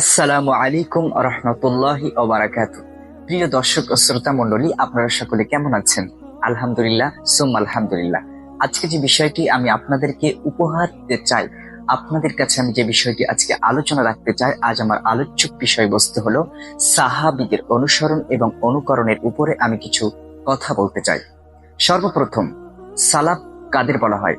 আসসালামু আলাইকুম রহমতুল্লাহি ওবারাকাতু প্রিয় দর্শক ও শ্রোতা মণ্ডলী, আপনারা সকলে কেমন আছেন? আলহামদুলিল্লাহ সোম আলহামদুলিল্লাহ। আজকে যে বিষয়টি আমি আপনাদেরকে উপহার দিতে চাই, আপনাদের কাছে আমি যে বিষয়টি আজকে আলোচনা রাখতে চাই, আজ আমার আলোচ্য বিষয়বস্তু হলো সাহাবিদের অনুসরণ এবং অনুকরণের উপরে আমি কিছু কথা বলতে চাই। সর্বপ্রথম, সালাফ কাদের বলা হয়?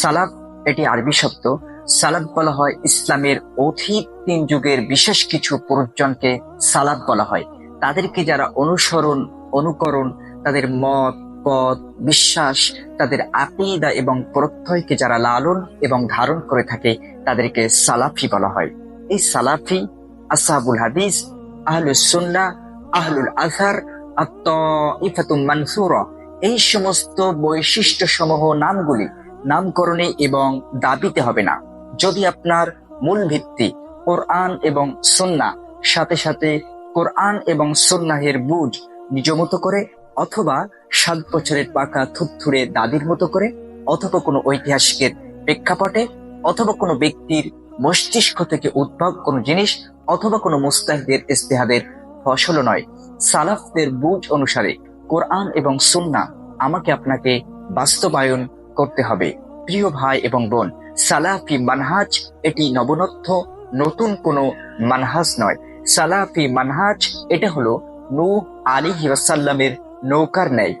সালাফ এটি আরবি শব্দ সালাদ বলা হয় ইসলামের অধিক তিন যুগের বিশেষ কিছু পুরুষজনকে সালাদ বলা হয়। তাদেরকে যারা অনুসরণ, অনুকরণ, তাদের মত পদ বিশ্বাস, তাদের আকিদা এবং প্রত্যয়কে যারা লালন এবং ধারণ করে থাকে, তাদেরকে সালাফি বলা হয়। এই সালাফি আসাবুল হাদিস, আহলুস সুন্নাহ, আহলুল আজহার আত্ম মানসুরা। এই সমস্ত বৈশিষ্ট্য সমূহ নামগুলি নামকরণে এবং দাবিতে হবে না। যদি আপনার মূল ভিত্তি কোরআন এবং সন্না, সাথে সাথে কোরআন এবং সন্ন্যাহের বুঝ নিজ মতো করে, অথবা সাত বছরের পাকা থুপথুরে দাদির মতো করে, অথবা কোনো ঐতিহাসিকের প্রেক্ষাপটে, অথবা কোনো ব্যক্তির মস্তিষ্ক থেকে উদ্ভব কোনো জিনিস, অথবা কোনো মুস্তাহিদের ইস্তেহাদের ফসলও নয়। সালাফদের বুঝ অনুসারে কোরআন এবং সুন্না আমাকে আপনাকে বাস্তবায়ন করতে হবে। প্রিয় ভাই এবং বোন সালাফি মানহাজ এটি নবনত্ব, নতুন কোনো মানহাজ নয়। সালাফি মানহাজ এটা হলো নূ আলী হিরসাল্লামের নৌকার ন্যায়।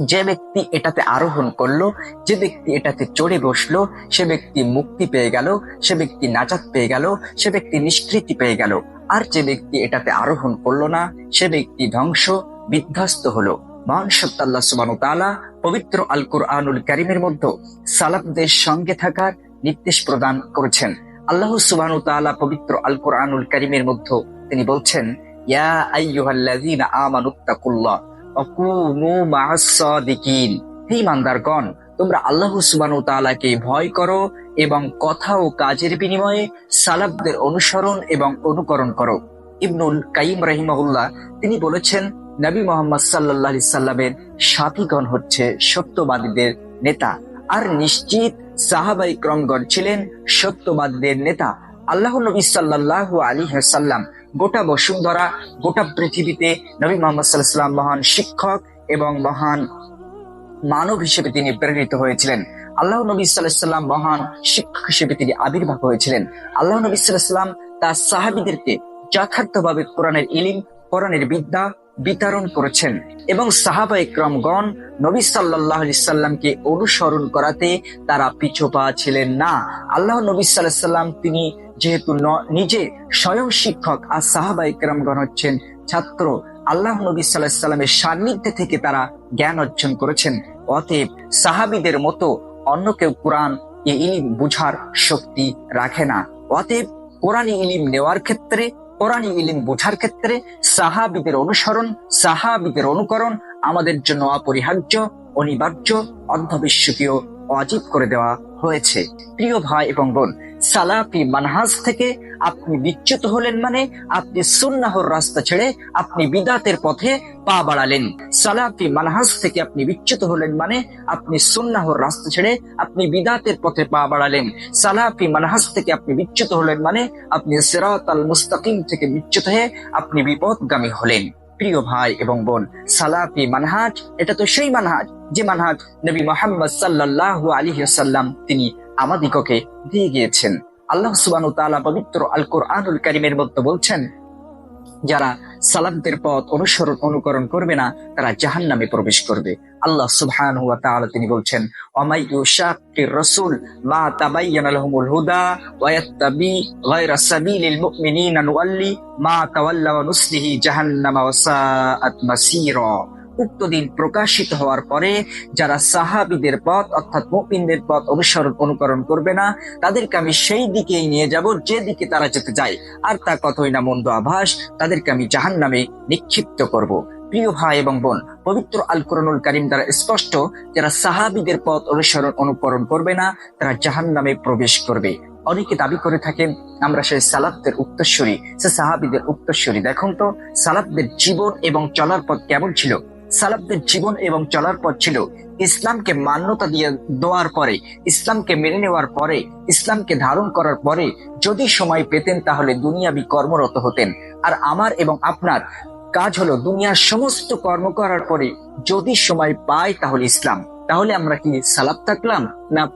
যে ব্যক্তি এটাতে আরোহণ করল, যে ব্যক্তি এটাতে চড়ে বসল, সে ব্যক্তি মুক্তি পেয়ে গেল, সে ব্যক্তি নাজাত পেয়ে গেল, সে ব্যক্তি নিষ্কৃতি পেয়ে গেল। আর যে ব্যক্তি এটাতে আরোহণ করল না, সে ব্যক্তি ধ্বংস, বিধ্বস্ত হলো। মহান সত্তাল্লাহ সুবান তালা পবিত্র আল কুরআনুল কারিমের মধ্যে সালাফদের সঙ্গে থাকার নির্দেশ প্রদান করেছেন। আল্লাহ সুবাহ পবিত্র আল কোরআনুল কারিমের মধ্যে তিনি বলছেন তোমরা আল্লাহ ভয় করো এবং কথা ও কাজের বিনিময়ে সালাফদের অনুসরণ এবং অনুকরণ করো। ইবনুল কাইম রাহিমাহুল্লাহ তিনি বলেছেন নবী মোহাম্মদ সাল্লাহ সাল্লামের সাথীগণ হচ্ছে সত্যবাদীদের নেতা। আর নিশ্চিত সাহাবাই ক্রমগণ ছিলেন সত্যবাদীদের নেতা। আল্লাহ নবী সাল্লাহ আলী সাল্লাম গোটা বসুন্ধরা, গোটা পৃথিবীতে নবী মোহাম্মদ সাল্লাহাম মহান শিক্ষক এবং মহান মানব হিসেবে তিনি প্রেরিত হয়েছিলেন। আল্লাহ নবী সাল্লাম মহান শিক্ষক হিসেবে তিনি আবির্ভাব হয়েছিলেন। আল্লাহ নবী সাল্লাম তার সাহাবিদেরকে যথার্থভাবে কোরআনের ইলিম, কোরআনের বিদ্যা বিতরণ করেছেন এবং সাহাবা ইকরমগণ নবী সাল্লাহ সাল্লামকে অনুসরণ করাতে তারা পিছুপা ছিলেন না। আল্লাহ নবী সাল্লাহ সাল্লাম তিনি যেহেতু নিজে স্বয়ং শিক্ষক, আর সাহাবা ইকরমগণ হচ্ছেন ছাত্র, আল্লাহ নবী সাল্লাহ সাল্লামের সান্নিধ্যে থেকে তারা জ্ঞান অর্জন করেছেন। অতএব সাহাবিদের মতো অন্য কেউ কোরআন ইলিম বুঝার শক্তি রাখে না। অতএব কোরআন ইলিম নেওয়ার ক্ষেত্রে কোরআনী ইলিম বোঝার ক্ষেত্রে সাহাবিদের অনুসরণ, সাহাবিদের অনুকরণ আমাদের জন্য অপরিহার্য, অনিবার্য অর্ধবিশ্বকীয় অজীব করে দেওয়া হয়েছে। প্রিয় ভাই এবং বোন, সালাফি মানহাজ থেকে আপনি বিচ্যুত হলেন মানে আপনি সুন্নাহর রাস্তা ছেড়ে আপনি বিদাতের পথে পা বাড়ালেন। সালাফি মানহাজ থেকে আপনি বিচ্যুত হলেন মানে আপনি সুন্নাহর রাস্তা ছেড়ে আপনি বিদাতের পথে পা বাড়ালেন। সালাফি মানহাজ থেকে আপনি বিচ্যুত হলেন মানে আপনি সিরাত আল মুস্তাকিম থেকে বিচ্যুত হয়ে আপনি বিপদগামী হলেন। প্রিয় ভাই এবং বোন সালাফি মানহাজ, এটা তো সেই মানহাজ যে মানহাজ নবী মোহাম্মদ সাল্লাহ আলী সাল্লাম তিনি আমাদিগকে দিয়ে গিয়েছেন। আল্লাহ সুবানু তালা পবিত্র আল কোরআনুল করিমের মধ্যে বলছেন, যারা সালামদের পথ অনুসরণ, অনুকরণ করবে না, তারা জাহান নামে প্রবেশ করবে। আল্লাহ সুবহান হুয়া তাআলা তিনি বলছেন ওমাই ইউশাক্কির রাসূল মা তাবায়্যানা লাহুমুল হুদা ওয়া গায়রা সাবিলিল মুমিনিনা নুওয়াল্লি মা তাওয়াল্লা ওয়া নুসলিহি জাহান্নামা ওয়া সাআত মাসীরা। উক্ত দিন প্রকাশিত হওয়ার পরে যারা সাহাবিদের পথ অর্থাৎ মুমিনদের পথ অনুসরণ অনুকরণ করবে না, তাদেরকে আমি সেই দিকেই নিয়ে যাব যে দিকে তারা যেতে যায় আর তা কতই না মন্দ আভাস, তাদেরকে আমি জাহান নামে নিক্ষিপ্ত করব। প্রিয় ভাই এবং বোন, পবিত্র আল কোরআনুল কারিম দ্বারা স্পষ্ট যারা সাহাবিদের পথ অনুসরণ অনুকরণ করবে না, তারা জাহান নামে প্রবেশ করবে। অনেকে দাবি করে থাকেন, আমরা সেই সালাবদের উত্তরস্বরী সে সাহাবিদের উত্তরস্বরী দেখুন তো সালাবদের জীবন এবং চলার পথ কেমন ছিল? সালাফদের জীবন এবং চলার পথ ছিল ইসলামকে মান্যতা দিয়ে দেওয়ার পরে, ইসলামকে মেনে নেওয়ার পরে, ইসলামকে ধারণ করার পরে যদি সময় পেতেন তাহলে দুনিয়াবি কর্মরত হতেন। আর আমার এবং আপনার কাজ হলো দুনিয়ার সমস্ত কর্ম করার পরে যদি সময় পাই তাহলে ইসলাম। তাহলে আমরা কি সালাফ থাকলাম না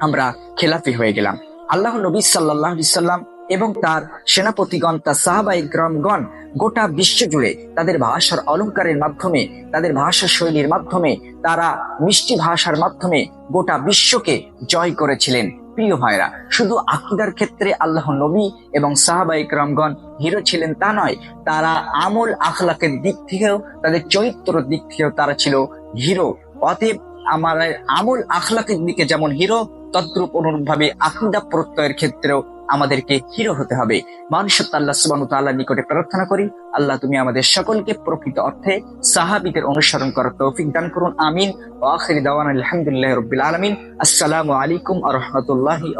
আমরা খেলাফি হয়ে গেলাম? আল্লাহ নবী সাল্লাহ সাল্লাম এবং তার সেনাপতিগণ, তার সাহাবাই গ্রামগণ গোটা বিশ্ব জুড়ে তাদের ভাষার অলংকারের মাধ্যমে, তাদের ভাষা শৈলীর মাধ্যমে, তারা মিষ্টি ভাষার মাধ্যমে গোটা বিশ্বকে জয় করেছিলেন। প্রিয় ভাইরা, শুধু আকিদার ক্ষেত্রে আল্লাহ নবী এবং সাহাবাই গ্রামগণ হিরো ছিলেন তা নয়, তারা আমল আখলাকের দিক থেকেও, তাদের চরিত্র দিক থেকেও তারা ছিল হিরো। অতএব আমার আমল আখলাকের দিকে যেমন হিরো, তদ্রুপ অনুরূপভাবে আকিদা প্রত্যয়ের ক্ষেত্রেও আমাদেরকে হিরো হতে হবে। মানুষত্ব আল্লাহ সুবাহ তাল্লাহ নিকটে প্রার্থনা করি, আল্লাহ তুমি আমাদের সকলকে প্রকৃত অর্থে সাহাবিদের অনুসরণ করার তৌফিক দান করুন, আমিন। ও দাওয়ান আলহামদুলিল্লাহ রবিল আলমিন। আসসালামু আলাইকুম আ রহমতুল্লাহি